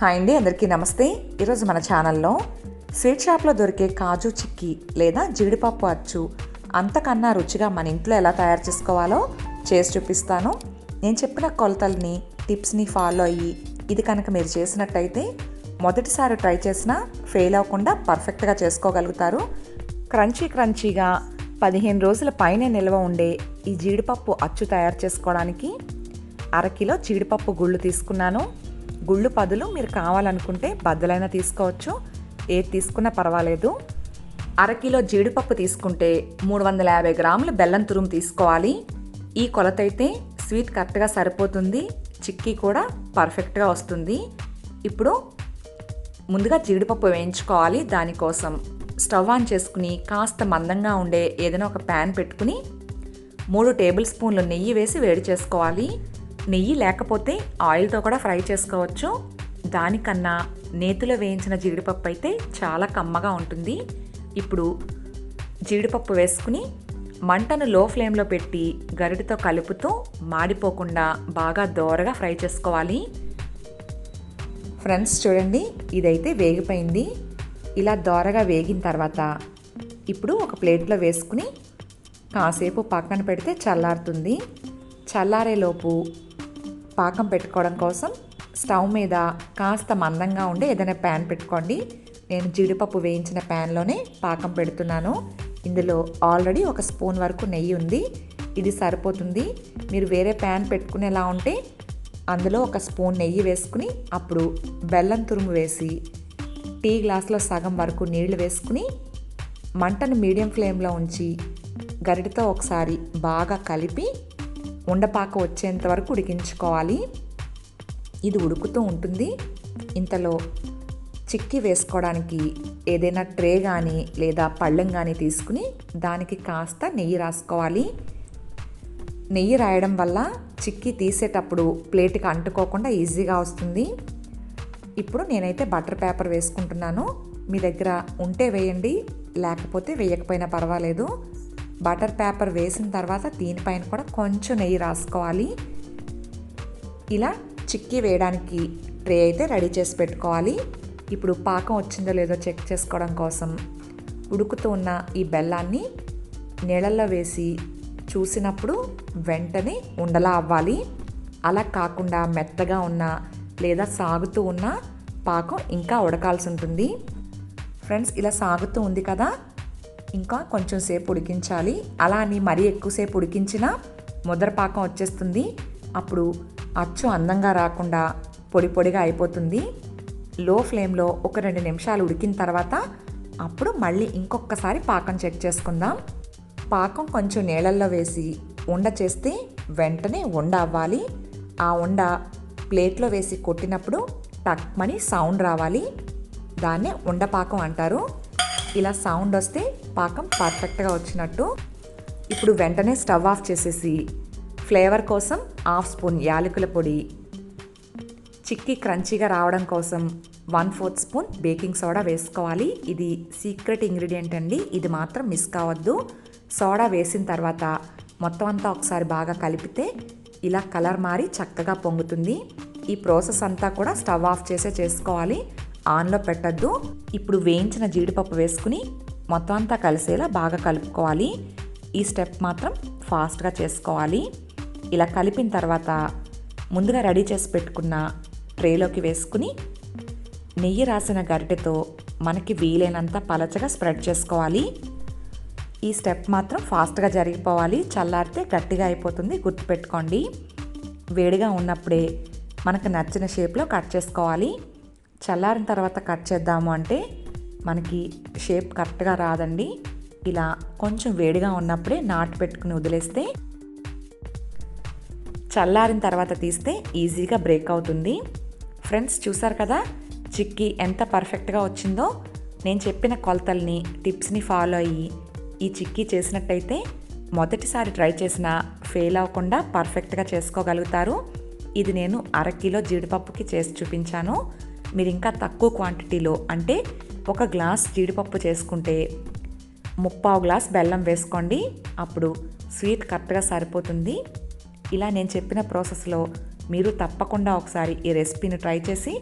Hi అండి అందరికీ నమస్తే. ఈరోజు మన ఛానల్లో స్వీట్ షాప్లో దొరికే కాజు చిక్కీ లేదా జీడిపప్పు అచ్చు అంతకన్నా రుచిగా మన ఇంట్లో ఎలా తయారు చేసుకోవాలో చేసి చూపిస్తాను. నేను చెప్పిన కొలతల్ని టిప్స్ని ఫాలో అయ్యి ఇది కనుక మీరు చేసినట్టయితే మొదటిసారి ట్రై చేసినా ఫెయిల్ అవ్వకుండా పర్ఫెక్ట్గా చేసుకోగలుగుతారు. క్రంచీ క్రంచీగా పదిహేను రోజుల పైనే నిల్వ ఉండే ఈ జీడిపప్పు అచ్చు తయారు చేసుకోవడానికి అరకిలో జీడిపప్పు గుళ్ళు తీసుకున్నాను. గుళ్ళు పదులు మీరు కావాలనుకుంటే బద్దలైనా తీసుకోవచ్చు. ఏది తీసుకున్నా పర్వాలేదు. అరకిలో జీడిపప్పు తీసుకుంటే మూడు వందల యాభై గ్రాముల బెల్లం తురుము తీసుకోవాలి. ఈ కొలత అయితే స్వీట్ కరెక్ట్గా సరిపోతుంది. చిక్కీ కూడా పర్ఫెక్ట్గా వస్తుంది. ఇప్పుడు ముందుగా జీడిపప్పు వేయించుకోవాలి. దానికోసం స్టవ్ ఆన్ చేసుకుని కాస్త మందంగా ఉండే ఏదైనా ఒక ప్యాన్ పెట్టుకుని మూడు టేబుల్ స్పూన్లు నెయ్యి వేసి వేడి చేసుకోవాలి. నెయ్యి లేకపోతే ఆయిల్తో కూడా ఫ్రై చేసుకోవచ్చు. దానికన్నా నేతిలో వేయించిన జీడిపప్పు అయితే చాలా కమ్మగా ఉంటుంది. ఇప్పుడు జీడిపప్పు వేసుకుని మంటను లో ఫ్లేమ్లో పెట్టి గరిటితో కలుపుతూ మాడిపోకుండా బాగా దోరగా ఫ్రై చేసుకోవాలి. ఫ్రెండ్స్ చూడండి ఇదైతే వేగిపోయింది. ఇలా దోరగా వేగిన తర్వాత ఇప్పుడు ఒక ప్లేట్లో వేసుకుని కాసేపు పక్కన పెడితే చల్లారుతుంది. చల్లారేలోపు పాకం పెట్టుకోవడం కోసం స్టవ్ మీద కాస్త మందంగా ఉండే ఏదైనా ప్యాన్ పెట్టుకోండి. నేను జీడిపప్పు వేయించిన ప్యాన్లోనే పాకం పెడుతున్నాను. ఇందులో ఆల్రెడీ ఒక స్పూన్ వరకు నెయ్యి ఉంది. ఇది సరిపోతుంది. మీరు వేరే ప్యాన్ పెట్టుకునేలా ఉంటే అందులో ఒక స్పూన్ నెయ్యి వేసుకుని అప్పుడు బెల్లం తురుము వేసి టీ గ్లాస్లో సగం వరకు నీళ్ళు వేసుకుని మంటను మీడియం ఫ్లేమ్లో ఉంచి గరిటతో ఒకసారి బాగా కలిపి ఉండపాక వచ్చేంత వరకు ఉడికించుకోవాలి. ఇది ఉడుకుతూ ఉంటుంది. ఇంతలో చిక్కి వేసుకోవడానికి ఏదైనా ట్రే కానీ లేదా పళ్ళెం కానీ తీసుకుని దానికి కాస్త నెయ్యి రాసుకోవాలి. నెయ్యి రాయడం వల్ల చిక్కీ తీసేటప్పుడు ప్లేట్కి అంటుకోకుండా ఈజీగా వస్తుంది. ఇప్పుడు నేనైతే బటర్ పేపర్ వేసుకుంటున్నాను. మీ దగ్గర ఉంటే వేయండి లేకపోతే వేయకపోయినా పర్వాలేదు. బటర్ పేపర్ వేసిన తర్వాత దీనిపైన కూడా కొంచెం నెయ్యి రాసుకోవాలి. ఇలా చిక్కి వేయడానికి ట్రే అయితే రెడీ చేసి పెట్టుకోవాలి. ఇప్పుడు పాకం వచ్చిందో లేదో చెక్ చేసుకోవడం కోసం ఉడుకుతూ ఉన్న ఈ బెల్లాన్ని నీళ్ళల్లో వేసి చూసినప్పుడు వెంటనే ఉండలా అవ్వాలి. అలా కాకుండా మెత్తగా ఉన్న లేదా సాగుతూ ఉన్న పాకం ఇంకా ఉడకాల్సి ఉంటుంది. ఫ్రెండ్స్ ఇలా సాగుతూ ఉంది కదా? ఇంకా కొంచెం సేపు ఉడికించాలి. అలా అని మరీ ఎక్కువసేపు ఉడికించినా ముద్ర పాకం వచ్చేస్తుంది. అప్పుడు అచ్చు అందంగా రాకుండా పొడి పొడిగా అయిపోతుంది. లో ఫ్లేమ్లో ఒక రెండు నిమిషాలు ఉడికిన తర్వాత అప్పుడు మళ్ళీ ఇంకొకసారి పాకం చెక్ చేసుకుందాం. పాకం కొంచెం నీళ్ళల్లో వేసి ఉండ చేస్తే వెంటనే ఉండ అవ్వాలి. ఆ ఉండ ప్లేట్లో వేసి కొట్టినప్పుడు టక్మని సౌండ్ రావాలి. దాన్నే ఉండపాకం అంటారు. ఇలా సౌండ్ వస్తే పాకం పర్ఫెక్ట్గా వచ్చినట్టు ఇప్పుడు వెంటనే స్టవ్ ఆఫ్ చేసేసి ఫ్లేవర్ కోసం హాఫ్ స్పూన్ యాలకుల పొడి చిక్కీ క్రంచీగా రావడం కోసం one fourth spoon baking soda వేసుకోవాలి. ఇది సీక్రెట్ ఇంగ్రీడియంట్ అండి ఇది మాత్రం మిస్ కావద్దు. సోడా వేసిన తర్వాత మొత్తం అంతా ఒకసారి బాగా కలిపితే ఇలా కలర్ మారి చక్కగా పొంగుతుంది. ఈ ప్రాసెస్ అంతా కూడా స్టవ్ ఆఫ్ చేసే చేసుకోవాలి ఆన్లో పెట్టద్దు. ఇప్పుడు వేయించిన జీడిపప్పు వేసుకుని మొత్తం అంతా కలిసేలా బాగా కలుపుకోవాలి. ఈ స్టెప్ మాత్రం ఫాస్ట్గా చేసుకోవాలి. ఇలా కలిపిన తర్వాత ముందుగా రెడీ చేసి పెట్టుకున్న ట్రేలోకి వేసుకుని నెయ్యి రాసిన గరిటెతో మనకి వీలైనంత పలచగా స్ప్రెడ్ చేసుకోవాలి. ఈ స్టెప్ మాత్రం ఫాస్ట్గా జరిగిపోవాలి. చల్లారితే గట్టిగా అయిపోతుంది. గుర్తుపెట్టుకోండి. వేడిగా ఉన్నప్పుడే మనకు నచ్చిన షేప్లో కట్ చేసుకోవాలి. చల్లారిన తర్వాత కట్ చేద్దాము అంటే మనకి షేప్ కరెక్ట్గా రాదండి. ఇలా కొంచెం వేడిగా ఉన్నప్పుడే నాటు పెట్టుకుని వదిలేస్తే చల్లారిన తర్వాత తీస్తే ఈజీగా బ్రేక్ అవుతుంది. ఫ్రెండ్స్ చూసారు కదా? చిక్కీ ఎంత పర్ఫెక్ట్గా వచ్చిందో? నేను చెప్పిన కొలతల్ని టిప్స్ని ఫాలో అయ్యి ఈ చిక్కీ చేసినట్టయితే మొదటిసారి ట్రై చేసినా ఫెయిల్ అవ్వకుండా పర్ఫెక్ట్గా చేసుకోగలుగుతారు. ఇది నేను అరకిలో జీడిపప్పుకి చేసి చూపించాను. మీరు ఇంకా తక్కువ క్వాంటిటీలో అంటే ఒక గ్లాస్ జీడిపప్పు చేసుకుంటే ముప్పావు గ్లాస్ బెల్లం వేసుకోండి. అప్పుడు స్వీట్ కరెక్ట్గా సరిపోతుంది. ఇలా నేను చెప్పిన ప్రాసెస్లో మీరు తప్పకుండా ఒకసారి ఈ రెసిపీని ట్రై చేసి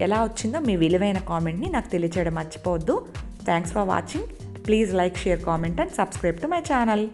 ఎలా వచ్చిందో మీ విలువైన కామెంట్ని నాకు తెలియచేయడం మర్చిపోవద్దు. Thanks for watching please like share comment and subscribe to my channel